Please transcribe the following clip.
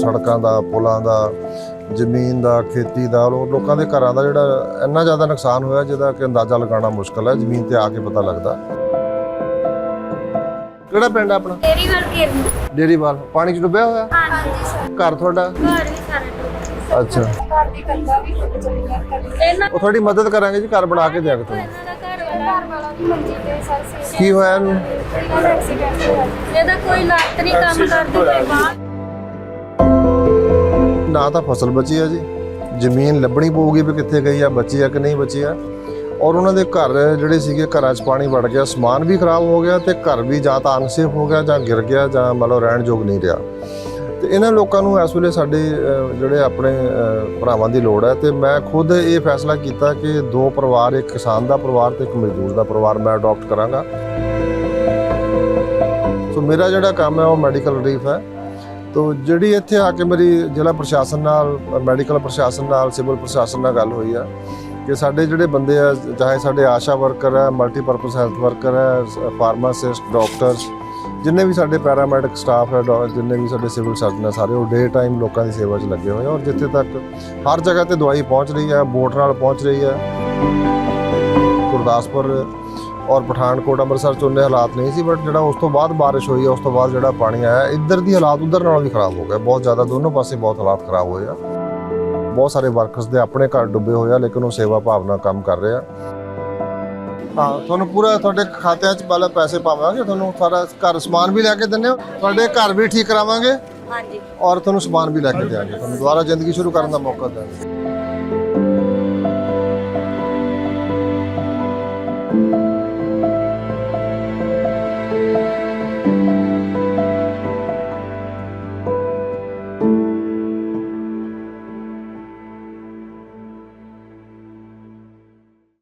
ਸੜਕਾਂ ਦਾ ਪੁਲਾਂ ਦਾ ਜ਼ਮੀਨ ਦਾ ਖੇਤੀ ਦਾ ਲੋਕਾਂ ਦੇ ਘਰਾਂ ਦਾ ਜਿਹੜਾ ਇੰਨਾ ਜ਼ਿਆਦਾ ਨੁਕਸਾਨ ਹੋਇਆ ਜਿਹਦਾ ਕਿ ਅੰਦਾਜ਼ਾ ਲਗਾਉਣਾ ਮੁਸ਼ਕਲ ਹੈ ਜ਼ਮੀਨ ਤੇ ਆ ਕੇ ਪਤਾ ਲੱਗਦਾ। ਕਿਹੜਾ ਪਿੰਡ ਆਪਣਾ? ਤੇਰੀ ਵੱਲ ਕਿਰਨ ਡੇਰੀਵਾਲ। ਪਾਣੀ 'ਚ ਡੁੱਬਿਆ ਹੋਇਆ? ਹਾਂਜੀ ਸਰ। ਘਰ ਤੁਹਾਡਾ? ਘਰ ਵੀ ਸਾਰੇ ਡੁੱਬੇ। ਅੱਛਾ। ਘਰ ਦੀ ਕੰਦਾ ਵੀ ਉਹ ਤੁਹਾਡੀ ਮਦਦ ਕਰਾਂਗੇ ਜੀ ਘਰ ਬਣਾ ਕੇ ਦਿਆਂਗੇ ਤੁਹਾਨੂੰ ਇਹਨਾਂ ਦਾ ਘਰ ਵਾਲਾ ਘਰ ਵਾਲਾ ਵੀ ਮੰਜੀ ਤੇ ਸਰ ਸੀ ਕੀ ਹੋਇਆ ਇਹਨੂੰ ਇਹਦਾ ਕੋਈ ਲੱਤ ਨਹੀਂ ਕੰਮ ਕਰਦੀ ਕੋਈ ਬਾਂਹ ਨਾ ਤਾਂ ਫਸਲ ਬਚੀ ਆ ਜੀ। ਜ਼ਮੀਨ ਲੱਭਣੀ ਪਊਗੀ ਵੀ ਕਿੱਥੇ ਗਈ ਆ, ਬਚੀ ਆ ਕਿ ਨਹੀਂ ਬਚੀ ਆ। ਔਰ ਉਹਨਾਂ ਦੇ ਘਰ ਜਿਹੜੇ ਸੀਗੇ, ਘਰਾਂ 'ਚ ਪਾਣੀ ਵੜ ਗਿਆ, ਸਮਾਨ ਵੀ ਖਰਾਬ ਹੋ ਗਿਆ ਤੇ ਘਰ ਵੀ ਜਾਂ ਤਾਂ ਅਨਸੇਫ ਹੋ ਗਿਆ ਜਾਂ ਗਿਰ ਗਿਆ ਜਾਂ ਮਤਲਬ ਰਹਿਣ ਯੋਗ ਨਹੀਂ ਰਿਹਾ। ਤੇ ਇਹਨਾਂ ਲੋਕਾਂ ਨੂੰ ਇਸ ਵੇਲੇ ਸਾਡੇ ਜਿਹੜੇ ਆਪਣੇ ਭਰਾਵਾਂ ਦੀ ਲੋੜ ਹੈ ਤੇ ਮੈਂ ਖੁਦ ਇਹ ਫੈਸਲਾ ਕੀਤਾ ਕਿ ਦੋ ਪਰਿਵਾਰ, ਇੱਕ ਕਿਸਾਨ ਦਾ ਪਰਿਵਾਰ ਤੇ ਇੱਕ ਮਜ਼ਦੂਰ ਦਾ ਪਰਿਵਾਰ ਮੈਂ ਅਡਾਪਟ ਕਰਾਂਗਾ। ਸੋ ਮੇਰਾ ਜਿਹੜਾ ਕੰਮ ਹੈ ਉਹ ਮੈਡੀਕਲ ਰਿਲੀਫ ਹੈ। ਤੋ ਜਿਹੜੀ ਇੱਥੇ ਆ ਕੇ ਮੇਰੀ ਜ਼ਿਲ੍ਹਾ ਪ੍ਰਸ਼ਾਸਨ ਨਾਲ ਮੈਡੀਕਲ ਪ੍ਰਸ਼ਾਸਨ ਨਾਲ, ਸਿਵਲ ਪ੍ਰਸ਼ਾਸਨ ਨਾਲ ਗੱਲ ਹੋਈ ਆ ਕਿ ਸਾਡੇ ਜਿਹੜੇ ਬੰਦੇ ਆ, ਚਾਹੇ ਸਾਡੇ ਆਸ਼ਾ ਵਰਕਰ ਹੈ ਮਲਟੀਪਰਪਸ ਹੈਲਥ ਵਰਕਰ ਹੈ ਫਾਰਮਾਸਿਸਟ ਡਾਕਟਰਸ ਜਿੰਨੇ ਵੀ ਸਾਡੇ ਪੈਰਾਮੈਡਿਕ ਸਟਾਫ ਹੈ ਡਾ- ਜਿੰਨੇ ਵੀ ਸਾਡੇ ਸਿਵਲ ਸਰਜਨ ਹੈ ਸਾਰੇ ਉਹ ਡੇ ਟਾਈਮ ਲੋਕਾਂ ਦੀ ਸੇਵਾ 'ਚ ਲੱਗੇ ਹੋਏ ਆ ਔਰ ਜਿੱਥੇ ਤੱਕ ਹਰ ਜਗ੍ਹਾ ਤੇ ਦਵਾਈ ਪਹੁੰਚ ਰਹੀ ਹੈ ਬੋਟ ਨਾਲ ਪਹੁੰਚ ਰਹੀ ਹੈ ਗੁਰਦਾਸਪੁਰ ਔਰ ਪਠਾਨਕੋਟ ਅੰਮ੍ਰਿਤਸਰ ਚ ਉਹਨੇ ਹਾਲਾਤ ਨਹੀਂ ਸੀ ਬਟ ਜਿਹੜਾ ਉਸ ਤੋਂ ਬਾਅਦ ਬਾਰਿਸ਼ ਹੋਈ ਹੈ ਉਸ ਤੋਂ ਬਾਅਦ ਜਿਹੜਾ ਪਾਣੀ ਆਇਆ ਇੱਧਰ ਦੀ ਹਾਲਾਤ ਉੱਧਰ ਨਾਲੋਂ ਵੀ ਖਰਾਬ ਹੋ ਗਏ। ਬਹੁਤ ਜ਼ਿਆਦਾ ਦੋਨੋਂ ਪਾਸੇ ਬਹੁਤ ਹਾਲਾਤ ਖਰਾਬ ਹੋਏ ਆ। ਬਹੁਤ ਸਾਰੇ ਵਰਕਰਸ ਦੇ ਆਪਣੇ ਘਰ ਡੁੱਬੇ ਹੋਏ ਆ ਲੇਕਿਨ ਉਹ ਸੇਵਾ ਭਾਵਨਾ ਕੰਮ ਕਰ ਰਹੇ ਆ। ਹਾਂ ਤੁਹਾਨੂੰ ਪੂਰਾ ਤੁਹਾਡੇ ਖਾਤਿਆਂ 'ਚ ਪਹਿਲਾਂ ਪੈਸੇ ਪਾਵਾਂਗੇ ਤੁਹਾਨੂੰ ਸਾਰਾ ਘਰ ਸਮਾਨ ਵੀ ਲੈ ਕੇ ਦਿੰਨੇ ਹੋ ਤੁਹਾਡੇ ਘਰ ਵੀ ਠੀਕ ਕਰਾਵਾਂਗੇ? ਹਾਂਜੀ। ਔਰ ਤੁਹਾਨੂੰ ਸਮਾਨ ਵੀ ਲੈ ਕੇ ਦੇਵਾਂਗੇ ਤੁਹਾਨੂੰ ਦੁਬਾਰਾ ਜ਼ਿੰਦਗੀ ਸ਼ੁਰੂ ਕਰਨ ਦਾ ਮੌਕਾ ਦੇਵਾਂਗੇ